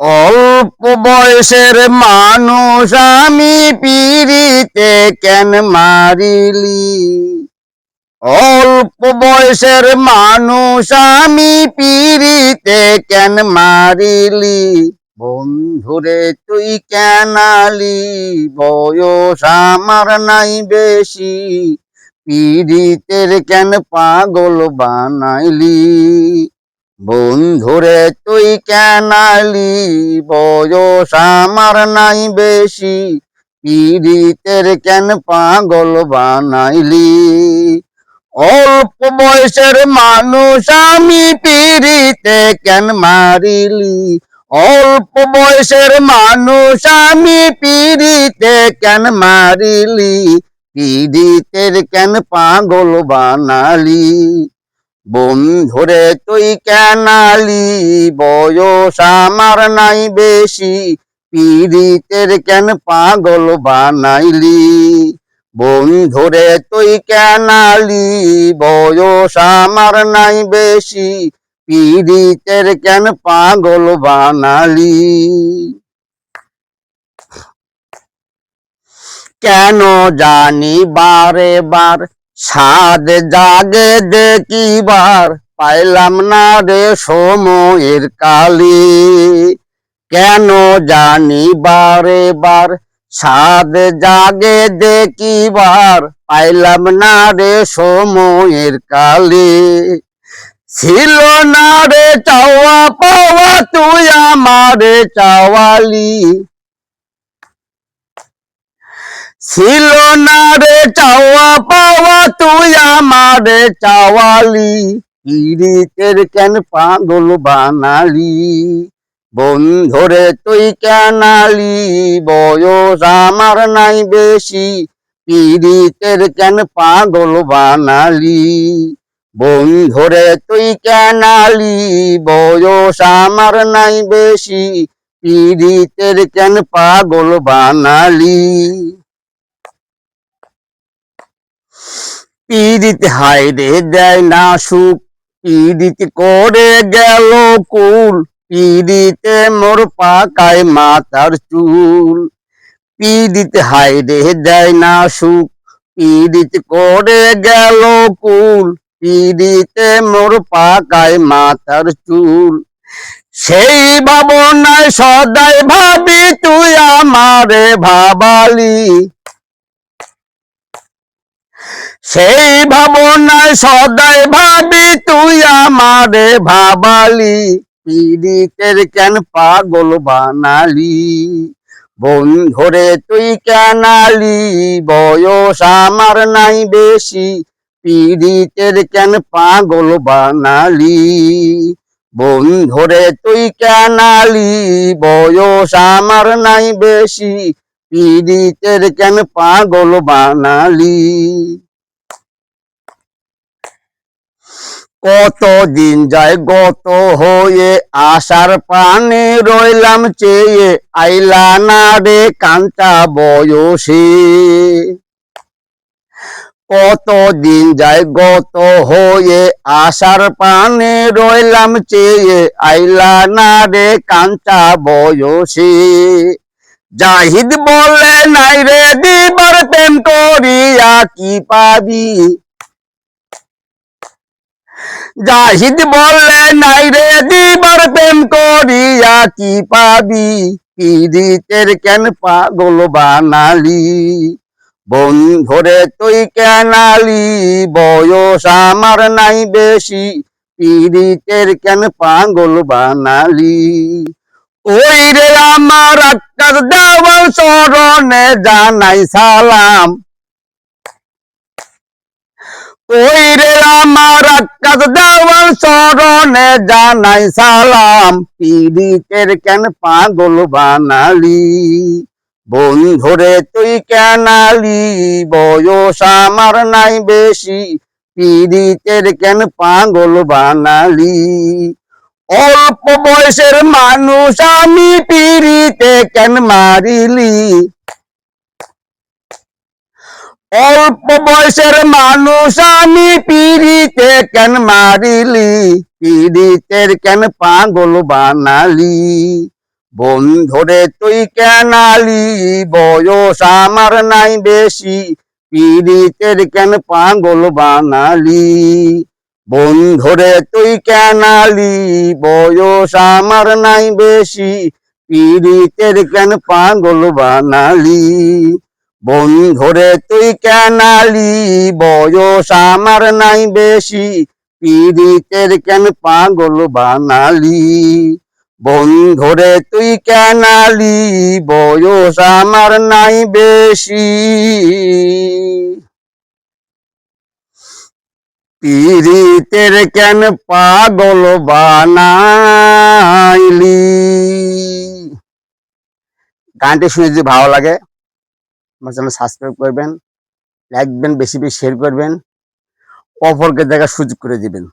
অল্প বয়সের মানুষ আমি পিড়িতে কেন মারিলি? অল্প বয়সের মানুষ আমি পিড়িতে কেন মারিলি? বন্ধুরে, তুই কেনালি বয়স আমার নাই বেশি। পিড়িতের কেন পাগল বানাইলি? বন্ধুরে, তুই কেন আলি বয়স আমার নাই বেশি। পীড়িতের কেন পাগল বানাইলি? অল্প বয়সের মানুষ আমি পীড়িতে কেন মারিলি? অল্প বয়সের মানুষ আমি পীড়িতে কেন মারিলি? পীড়িতের কেন পাগল বানালি? বন্ধুরে, তুই কেনালি বয়স আমার নাই বেশি। পীড়িতের কেন পাগল বানাইলি? বন্ধুরে, তুই কেনালি বয়স আমার নাই বেশি। পীড়িতের কেন পাগল বানালি? কেন জানি বারে বার সাদ জাগে দেখিবার পাইলাম না রে সময়ের কালি। কেন জানি বারে বার সাদ জাগে দেখিবার পাইলাম না রে সময়ের কালি। ছিল না রে চাওয়া পাওয়া তুই আমারে চাওয়ালি। ছিল না রে চাওয়া পাওয়া তুই আমারে চাওয়ালি পীড়িতের কেন পাগল বানালি? বন্ধরে, তুই কেনালি বয়স আমার নাই বেশি পীড়িতের কেন পাগল বানালি? বন্ধরে, তুই কেনালি বয়স আমার নাই বেশি পীড়িতের কেন পাগল বানালি? পীড়িত হাইরে দেয় না সুখ পীড়িত করে গেল কুল পীড়িতে মোর পাকায় মাথার চুল। পীড়িত হাইরে দেয় না সুখ পীড়িত করে গেল কুল পীড়িতে মোর পাকায় মাথার চুল। সেই ভাবনায় সদাই ভাবি তুই আমারে ভাবালি সেই ভাবনায় সদাই ভাবি, তুই আমারে ভাবালি, পীড়িতের কেন পাগল বানালি? বন্ধুরে, তুই কেন আলি? বয়স আমার নাই বেশি, পীড়িতের কেন পাগল বানালি? বন্ধুরে, তুই কেন আলি? বয়স আমার নাই বেশি, পীড়িতের কেন পাগল বানালি? কত দিন যায় গত হয়ে আসার পানে রইলাম চেয়ে, আইলা না রে কান্তা বয়সে। কত দিন যায় গত হয়ে আসার পানে রইলাম চেয়ে, আইলা না রে কান্তা বয়সে। জাহিদ বলে, নাই রে দিবার প্রেম করিয়া কি পাবি? জাহিদ বললে নাই রে দিবার প্রেম করিয়া কি পাবি? পীড়িতের কেন পাগল বানালি? বন্ধুরে, তুই কেনালি বয়স আমার নাই বেশি। পীড়িতের কেন পাগল বানালি? ওই রে আমার আকাশ দেওয়াল চরণে জানাই সালাম। ওই রে আমার আকাশ দেওয়াল চরণে জানাই সালাম, পীড়িতের কেন পাগল বানালি? বন্ধুরে, তুই কেনালি বয়স আমার নাই বেশি, পীড়িতের কেন পাগল বানালি? অল্প বয়সের মানুষ আমি পীড়িতে কেন মারিলি? অল্প বয়সের মানুষ আমি পিড়িতে কেন মারিলি? পিড়িতের কেন পাগল বানালি? বন্ধুরে, তুই কেনালি বয়স আমার নাই বেশি। পীড়িতের কেন পাগল বানালি? বন্ধুরে, তুই কেনালি বয়স আমার নাই বেশি। পীড়িতের কেন পাগল বানালি? বন্ধুরে, তুই কেনালি বয়স আমার নাই বেশি। পীড়িতের কেন পাগল বানালি? বন্ধুরে, তুই কেনালি বয়স আমার নাই বেশি। পীড়িতের কেন পাগল বানাইলি? গানটি শুনে যদি ভালো লাগে আমার চ্যানেল সাবস্ক্রাইব করবেন লাইক দেবেন, বেশি বেশি শেয়ার করবেন, অপরকে দেখার সুযোগ করে দিবেন।